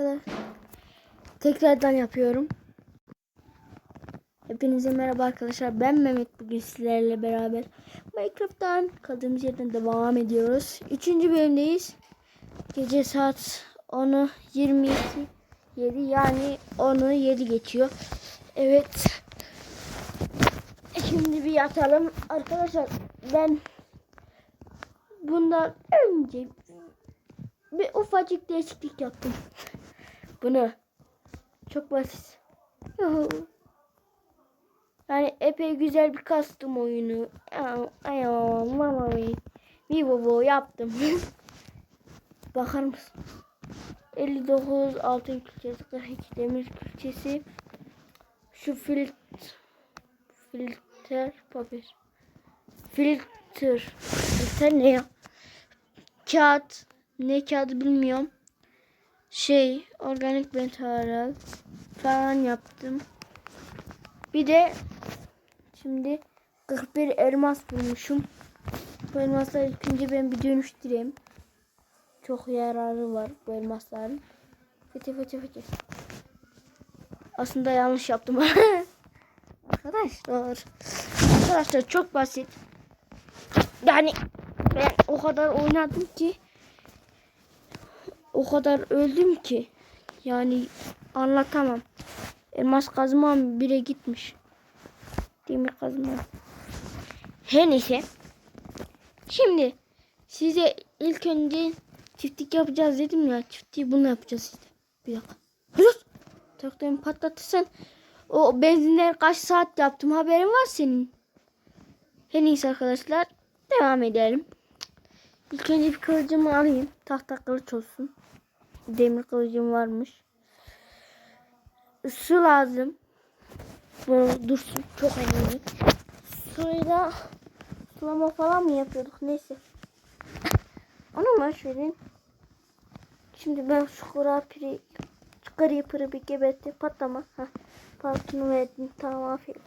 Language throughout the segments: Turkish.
Arkadaşlar tekrardan yapıyorum. Hepinize merhaba arkadaşlar. Ben Mehmet bugün sizlerle beraber Minecraft'tan kaldığımız yerden devam ediyoruz. Üçüncü bölümdeyiz. Gece saat 10'u 22 7 yani 10'u 7 geçiyor. Evet. Şimdi bir yatalım. Arkadaşlar ben bundan önce bir ufacık değişiklik yaptım. Bunu çok basit. Yani epey güzel bir kastım oyunu. Bir baba yaptım. Bakar mısın? 59 altın külçesi 42 demir külçesi şu filt filtre papir filtre filtre ne ya kağıt ne kağıdı bilmiyorum şey organik metal falan yaptım. Bir de şimdi 41 elmas bulmuşum. Bu elmasları ikinci ben bir dönüştüreyim. Çok yararı var bu elmasların. Fıtı fıtı fıtı aslında yanlış yaptım. Arkadaşlar. Arkadaşlar çok basit. Yani ben o kadar oynadım ki o kadar öldüm ki yani anlatamam. Elmas kazmam bire gitmiş. Demir kazmam. Her neyse. Şimdi size ilk önce çiftlik yapacağız dedim ya. Çiftliği bunu yapacağız işte. Bir dakika. Hırıs. Traktörümü patlatırsan o benzinleri kaç saat yaptım haberin var senin. Her neyse arkadaşlar devam edelim. İlk önce bir kılıcımı alayım. Tahta kılıç olsun. Demir kılıcım varmış. Su lazım. Bu dursun. Çok önemli. Suyla sulama falan mı yapıyorduk? Neyse. Onu boş verin. Şimdi ben şu kurapiri pırı bir gebertti. Patlama. Heh. Paltını verdim. Tamam aferin.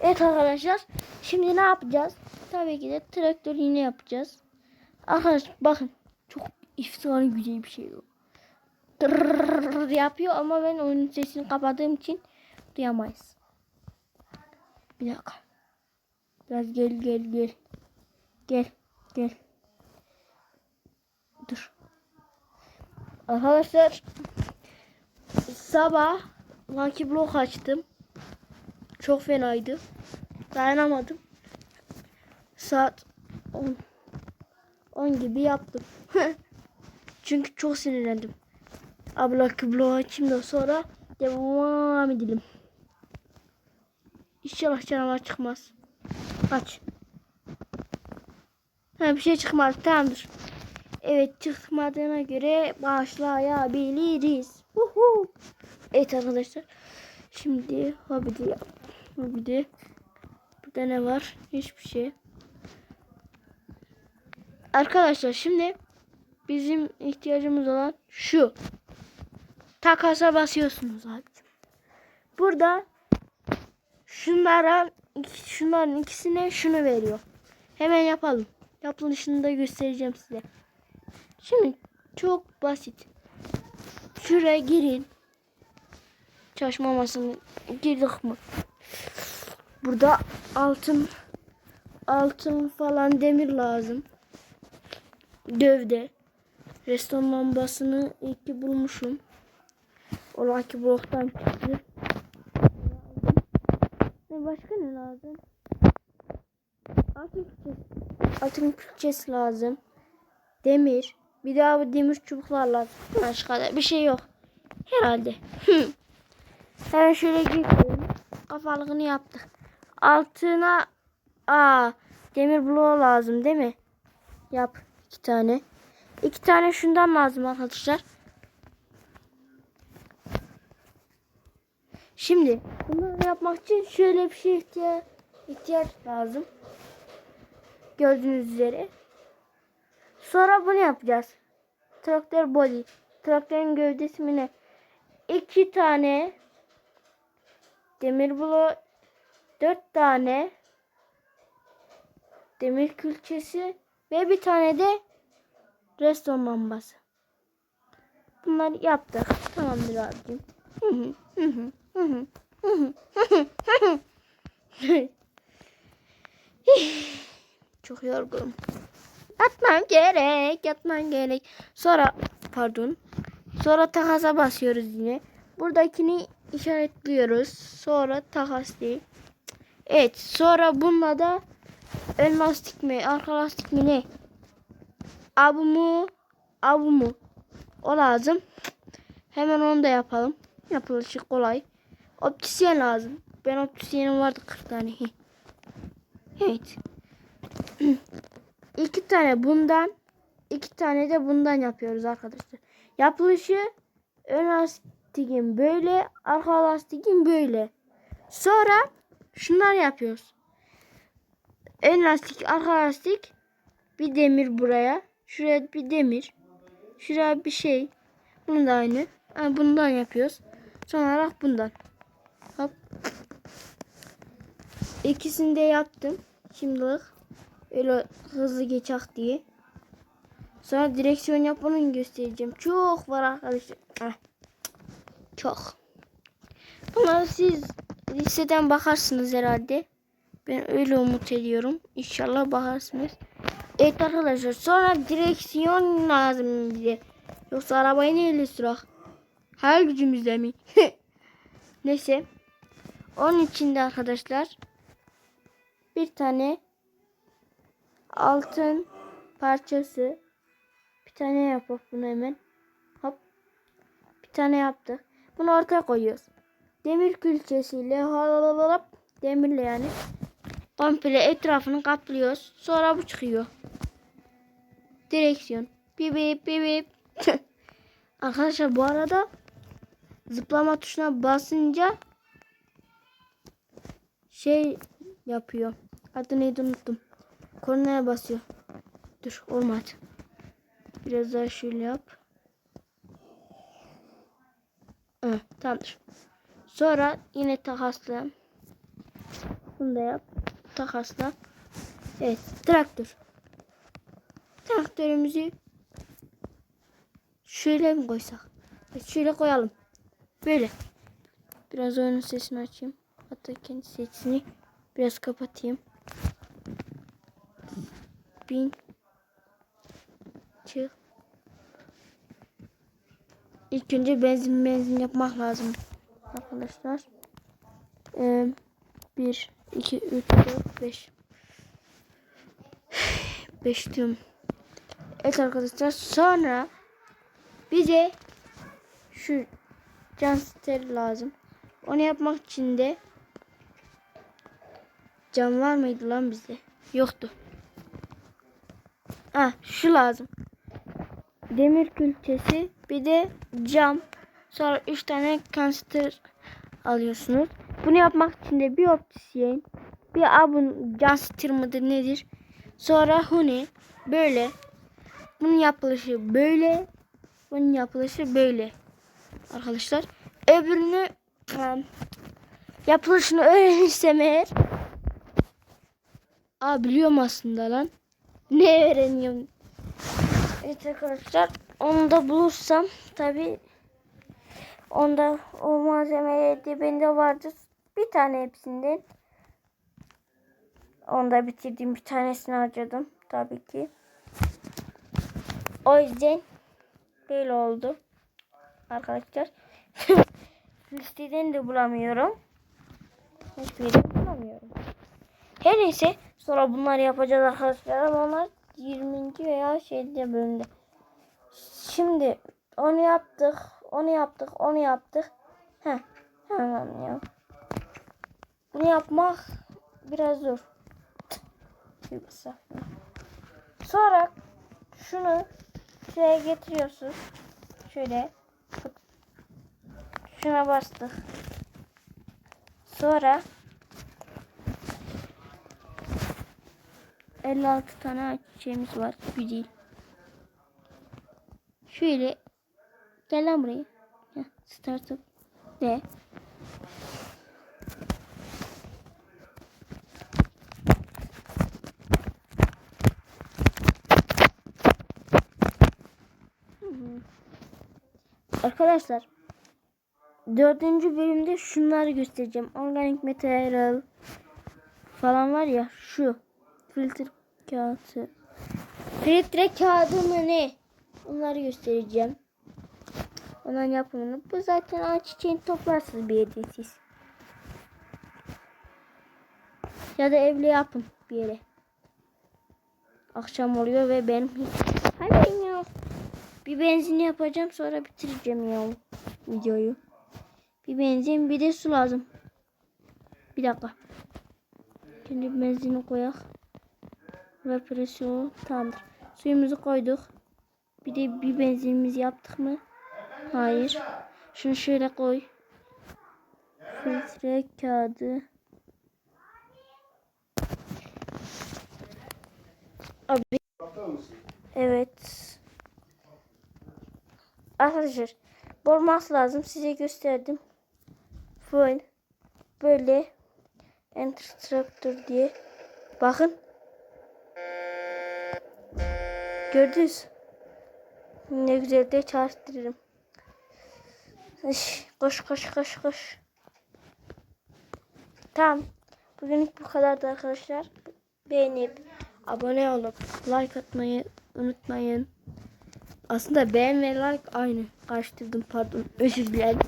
Evet arkadaşlar. Şimdi ne yapacağız? Tabii ki de traktör yine yapacağız. Arkadaşlar bakın. Çok efsane güzel bir şey o. Tırrrr yapıyor ama ben oyunun sesini kapadığım için duyamayız. Bir dakika. Biraz gel gel gel. Gel gel. Dur. Arkadaşlar sabah Lucky Block açtım. Çok fenaydı. Dayanamadım. Saat 10 10 gibi yaptım. Çünkü çok sinirlendim. Abla kıblo açayım da sonra devam edelim. İnşallah canavar çıkmaz. Aç. Ha bir şey çıkmaz. Tamamdır. Evet çıkmadığına göre başlayabiliriz. Uhu. Evet arkadaşlar. Şimdi hobidi yap. Hobidi. Burada ne var? Hiçbir şey. Arkadaşlar şimdi bizim ihtiyacımız olan şu. Takasa basıyorsunuz abicim. Burada şunlara şunların ikisine şunu veriyor. Hemen yapalım. Yapılışını da göstereceğim size. Şimdi çok basit. Şuraya girin. Çalışma masasına girdik mi? Burada altın altın falan demir lazım. Gövde. Reston lambasını ilk bulmuşum. O Lucky Block'tan çıktı. Ne başka ne lazım? Altın külçesi. Altın külçesi lazım. Demir. Bir daha bu demir çubuklar lazım. Başka da bir şey yok. Herhalde. Hemen şöyle gidelim. Kafalığını yaptık. Altına aa demir bloğu lazım değil mi? Yap iki tane. İki tane şundan lazım arkadaşlar. Şimdi bunları yapmak için şöyle bir şey ihtiyaç, ihtiyaç lazım. Gördüğünüz üzere. Sonra bunu yapacağız. Traktör body. Traktörün gövdesi mi ne? İki tane demir bloğu dört tane demir külçesi ve bir tane de reston lambası. Bunları yaptık. Tamamdır abicim. Çok yorgunum. Yatmam gerek, yatmam gerek. Sonra pardon. Sonra takasa basıyoruz yine. Buradakini işaretliyoruz. Sonra takas değil. Evet. Sonra bununla da ön lastik mi, arka lastik mi ne? Abu mu? Abu mu? O lazım. Hemen onu da yapalım. Yapılışı kolay. Optisyen lazım. Ben optisyenim vardı 40 tane. Evet. iki tane bundan, iki tane de bundan yapıyoruz arkadaşlar. Yapılışı ön lastiğin böyle, arka lastiğin böyle. Sonra şunlar yapıyoruz. Ön lastik, arka lastik, bir demir buraya, şuraya bir demir, şuraya bir şey. Bunu da aynı. Ha, bundan yapıyoruz. Son olarak bundan. Hop. İkisini de yaptım. Şimdilik öyle hızlı geçak diye. Sonra direksiyon yapmanı göstereceğim. Çok var arkadaşlar. Ah. Çok. Ama siz listeden bakarsınız herhalde. Ben öyle umut ediyorum. İnşallah bakarsınız. Evet arkadaşlar sonra direksiyon lazım bize. Yoksa arabayı neyle sürak? Her gücümüzle mi? Neyse. Onun içinde arkadaşlar bir tane altın parçası bir tane yapıp bunu hemen hop bir tane yaptık. Bunu ortaya koyuyoruz. Demir külçesiyle hop demirle yani komple etrafını kaplıyoruz. Sonra bu çıkıyor. Direksiyon. Bip bip bip bip. Arkadaşlar bu arada zıplama tuşuna basınca şey yapıyor. Adı neydi unuttum. Kornaya basıyor. Dur olmadı. Biraz daha şöyle yap. Hı, tamamdır. Sonra yine takasla. Bunu da yap. Takasla. Evet. Traktör. Traktörümüzü şöyle mi koysak? Evet, şöyle koyalım. Böyle. Biraz oyunun sesini açayım. Hatta kendi sesini biraz kapatayım. Bin. Çık. İlk önce benzin benzin yapmak lazım. Arkadaşlar. Ee, 1, 2, 3, 4, 5. 5 diyorum. Evet arkadaşlar sonra bize şu jumpster lazım. Onu yapmak için de cam var mıydı lan bizde? Yoktu. Ah şu lazım. Demir külçesi bir de cam. Sonra 3 tane kanster alıyorsunuz. Bunu yapmak için de bir optisyen, bir abun jumpster mıdır nedir? Sonra huni böyle. Bunun yapılışı böyle. Bunun yapılışı böyle. Arkadaşlar. Öbürünü yapılışını öğrenirsem eğer. Aa biliyorum aslında lan. Ne öğreniyorum? Evet arkadaşlar. Onu da bulursam tabi onda o malzemeler de bende vardı. Bir tane hepsinden. Onda bitirdiğim bir tanesini harcadım. Tabii ki. O yüzden böyle oldu. Arkadaşlar. Listeden de bulamıyorum. Hiçbir yerde bulamıyorum. Her neyse. Sonra bunları yapacağız arkadaşlar. Ama onlar 20. veya şeyde bölümde. Şimdi onu yaptık. Onu yaptık. Onu yaptık. Heh. Tamam ya. Bunu yapmak biraz zor. Sonra şunu şuraya getiriyorsun. Şöyle şuna bastık. Sonra 56 tane şeyimiz var. Değil. Şöyle gel lan buraya. Heh, startup de. Arkadaşlar dördüncü bölümde şunları göstereceğim. Organik materyal falan var ya şu filtre kağıdı. Filtre kağıdı mı ne? Onları göstereceğim. Onların yapımını. Bu zaten ağaç çiçeğini toplarsınız bir yerde siz. Ya da evle yapın bir yere. Akşam oluyor ve benim hiç... Ya. Bir benzin yapacağım sonra bitireceğim ya videoyu. Bir benzin bir de su lazım. Bir dakika. Şimdi benzini koyak. Ve presyon tamamdır. Suyumuzu koyduk. Bir de bir benzinimizi yaptık mı? Hayır. Şunu şöyle koy. Filtre kağıdı. Abi. Evet. Arkadaşlar olması lazım. Size gösterdim. Full. Böyle. Enter diye. Bakın. Gördünüz. Ne güzel de çalıştırırım. Iş, Koş koş koş koş. Tamam. Bugünlük bu kadardı arkadaşlar. Beğenip abone olup like atmayı unutmayın. Aslında beğen ve like aynı. Karıştırdım pardon. Özür dilerim.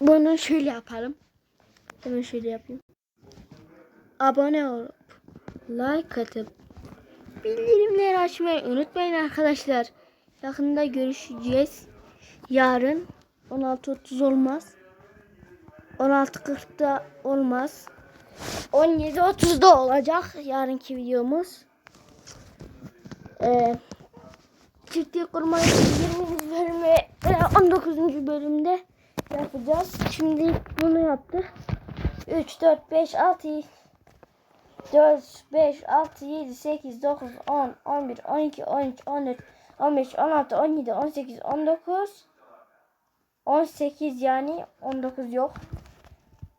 Bunu şöyle yapalım. Hemen şöyle yapayım. Abone olup like atıp bildirimleri açmayı unutmayın arkadaşlar. Yakında görüşeceğiz. Yarın 16.30 olmaz. 16.40'da olmaz. 17.30'da olacak yarınki videomuz. Ee, çiftliği kurmayı 20. bölüm ve e, 19. bölümde yapacağız. Şimdi bunu yaptık. 3, 4, 5, 6, 4, 5, 6, 7, 8, 9, 10, 11, 12, 13, 14, 15, 16, 17, 18, 19, 18 yani 19 yok.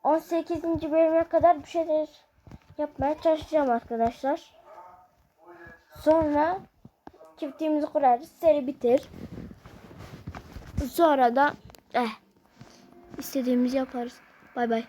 18. bölüme kadar bir şeyler yapmaya çalışacağım arkadaşlar. Sonra çiftliğimizi kurarız. Seri bitir. Sonra da eh, istediğimizi yaparız. Bay bay.